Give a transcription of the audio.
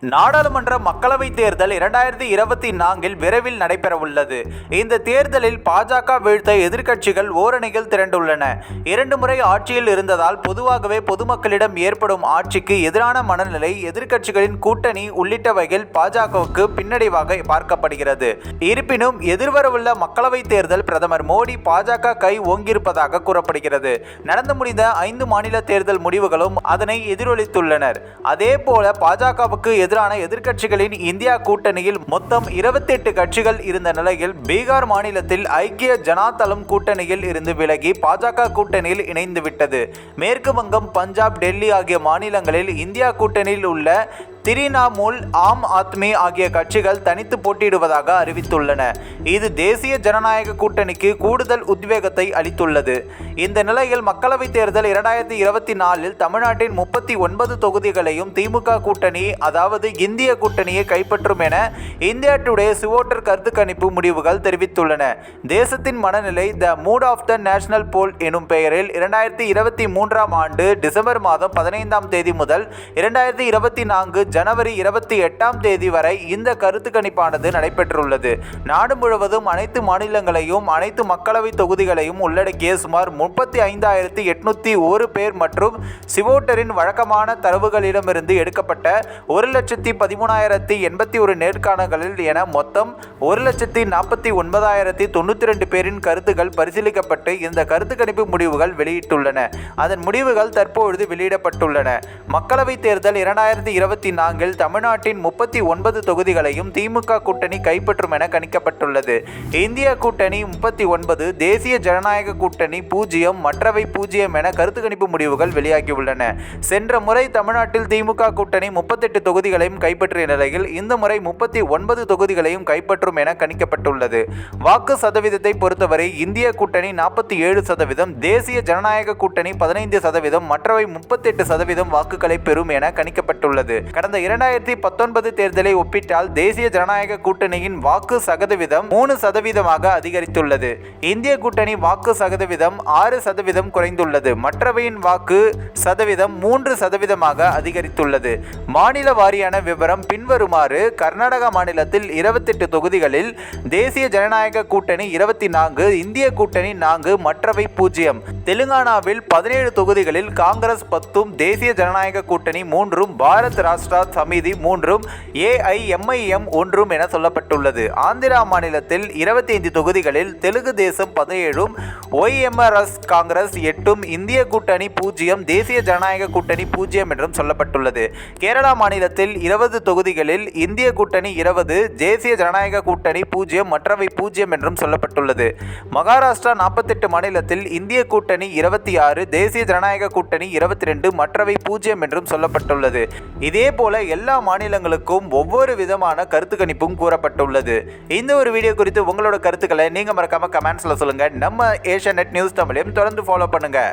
நாடாளுமன்ற மக்களவைத் தேர்தல் இரண்டாயிரத்தி இருபத்தி நான்கில் விரைவில் நடைபெறவுள்ளது. இந்த தேர்தலில் பாஜக வீழ்த்த எதிர்க்கட்சிகள் ஓரணியில் திரண்டுள்ளன. இரண்டு முறை ஆட்சியில் இருந்ததால் பொதுவாகவே பொதுமக்களிடம் ஏற்படும் ஆட்சிக்கு எதிரான மனநிலை எதிர்க்கட்சிகளின் கூட்டணி உள்ளிட்டவைகள் பாஜகவுக்கு பின்னடைவாக பார்க்கப்படுகிறது. இருப்பினும் எதிர்வரவுள்ள மக்களவைத் தேர்தல் பிரதமர் மோடி பாஜக கை ஓங்கியிருப்பதாக கூறப்படுகிறது. நடந்து முடிந்த ஐந்து மாநில தேர்தல் முடிவுகளும் அதனை எதிரொலித்துள்ளனர். அதே போல பாஜகவுக்கு எதிரான எதிர்க்கட்சிகளின் இந்தியா கூட்டணியில் மொத்தம் 28 கட்சிகள் இருந்த நிலையில் பீகார் மாநிலத்தில் ஐக்கிய ஜனாதளம் கூட்டணியில் இருந்து விலகி பாஜக கூட்டணியில் இணைந்துவிட்டது. மேற்கு வங்கம் பஞ்சாப் டெல்லி ஆகிய மாநிலங்களில் இந்தியா கூட்டணியில் உள்ள திரிணாமுல் ஆம் ஆத்மி ஆகிய கட்சிகள் தனித்து போட்டியிடுவதாக அறிவித்துள்ளன. இது தேசிய ஜனநாயக கூட்டணிக்கு கூடுதல் உத்வேகத்தை அளித்துள்ளது. இந்த நிலையில் மக்களவைத் தேர்தல் இரண்டாயிரத்தி இருபத்தி நாலில் தமிழ்நாட்டின் முப்பத்தி ஒன்பது தொகுதிகளையும் திமுக கூட்டணி அதாவது இந்திய கூட்டணியை கைப்பற்றும் என இந்தியா டுடே சிவோட்டர் கருத்து கணிப்பு முடிவுகள் தெரிவித்துள்ளன. தேசத்தின் மனநிலை the mood of the national poll எனும் பெயரில் இரண்டாயிரத்தி இருபத்தி மூன்றாம் ஆண்டு டிசம்பர் மாதம் பதினைந்தாம் தேதி முதல் இரண்டாயிரத்தி இருபத்தி நான்கு ஜனவரி இருபத்தி எட்டாம் தேதி வரை இந்த கருத்து கணிப்பானது நடைபெற்றுள்ளது. நாடு முழுவதும் அனைத்து மாநிலங்களையும் அனைத்து மக்களவை தொகுதிகளையும் உள்ளடக்கிய சுமார் முப்பத்தி ஐந்தாயிரத்தி எட்நூத்தி ஒரு பேர் மற்றும் சிவோட்டரின் வழக்கமான தரவுகளிடமிருந்து எடுக்கப்பட்ட ஒரு லட்சத்தி பதிமூணாயிரத்தி எண்பத்தி ஒரு நேர்காணல்களில் என மொத்தம் ஒரு லட்சத்தி நாற்பத்தி ஒன்பதாயிரத்தி தொண்ணூற்றி ரெண்டு பேரின் கருத்துகள் பரிசீலிக்கப்பட்டு இந்த கருத்து கணிப்பு முடிவுகள் வெளியிட்டுள்ளன. அதன் முடிவுகள் தற்பொழுது வெளியிடப்பட்டுள்ளன. மக்களவைத் தேர்தல் இரண்டாயிரத்தி இருபத்தி நாங்கள் தமிழ்நாட்டின் முப்பத்தி ஒன்பது தொகுதிகளையும் திமுக கூட்டணி கைப்பற்றும் என கணிக்கப்பட்டுள்ளது. இந்திய கூட்டணி முப்பத்தி ஒன்பது தேசிய ஜனநாயக கூட்டணி பூஜ்ஜியம் மற்றவை பூஜ்ஜியம் என கருத்து கணிப்பு முடிவுகள் வெளியாகியுள்ளன. சென்ற முறை தமிழ்நாட்டில் திமுக கூட்டணி முப்பத்தெட்டு தொகுதிகளையும் கைப்பற்றிய நிலையில் இந்த முறை முப்பத்தி ஒன்பது தொகுதிகளையும் கைப்பற்றும் என கணிக்கப்பட்டுள்ளது. வாக்கு சதவீதத்தை பொறுத்தவரை இந்திய கூட்டணி நாற்பத்தி ஏழு சதவீதம் தேசிய ஜனநாயக கூட்டணி பதினைந்து சதவீதம் மற்றவை முப்பத்தெட்டு சதவீதம் வாக்குகளை பெறும் என கணிக்கப்பட்டுள்ளது. கடந்த கடந்த இரண்டாயிரத்தி பத்தொன்பது தேர்தலை ஒப்பிட்டால் தேசிய ஜனநாயக கூட்டணியின் வாக்கு சதவீதம் மூணு சதவீதமாக அதிகரித்துள்ளது. இந்திய கூட்டணி வாக்கு சதவீதம் ஆறு சதவீதம் குறைந்துள்ளது. மற்றவையின் வாக்கு சதவீதம் மூன்று சதவீதமாக அதிகரித்துள்ளது. மாநில வாரியான விவரம் பின்வருமாறு கர்நாடக மாநிலத்தில் இருபத்தெட்டு தொகுதிகளில் தேசிய ஜனநாயக கூட்டணி இருபத்தி நான்கு இந்திய கூட்டணி நான்கு மற்றவை பூஜ்ஜியம். தெலுங்கானாவில் பதினேழு தொகுதிகளில் காங்கிரஸ் பத்தும் தேசிய ஜனநாயக கூட்டணி மூன்றும் பாரத் ராஷ்டிரா பிரசாத் சமிதி மூன்றும் ஏஐஎம்ஐஎம் ஒன்றும் என சொல்லப்பட்டுள்ளது. ஆந்திரா மாநிலத்தில் இருபத்தி ஐந்து தொகுதிகளில் தெலுங்கு தேசம் பதினேழும் ஒய்எம்ஆர்எஸ் காங்கிரஸ் எட்டும் இந்திய கூட்டணி பூஜ்ஜியம் தேசிய ஜனநாயக கூட்டணி பூஜ்ஜியம் என்றும் சொல்லப்பட்டுள்ளது. கேரளா மாநிலத்தில் இருபது தொகுதிகளில் இந்திய கூட்டணி இருபது தேசிய ஜனநாயக கூட்டணி பூஜ்ஜியம் மற்றவை பூஜ்ஜியம் என்றும் சொல்லப்பட்டுள்ளது. மகாராஷ்டிரா நாற்பத்தெட்டு மாநிலத்தில் இந்திய கூட்டணி இருபத்தி ஆறு தேசிய ஜனநாயக கூட்டணி இருபத்தி ரெண்டு மற்றவை பூஜ்ஜியம் என்றும் சொல்லப்பட்டுள்ளது. இதே போல எல்லா மாநிலங்களுக்கும் ஒவ்வொரு விதமான கருத்து கணிப்பும் கூறப்பட்டுள்ளது. இந்த ஒரு வீடியோ குறித்து உங்களோட கருத்துக்களை நீங்கள் மறக்காம கமெண்ட்ஸில் சொல்லுங்கள் நம்ம ஏஷியா நெட் நியூஸ் தமிழையும் தொடர்ந்து ஃபாலோ பண்ணுங்கள்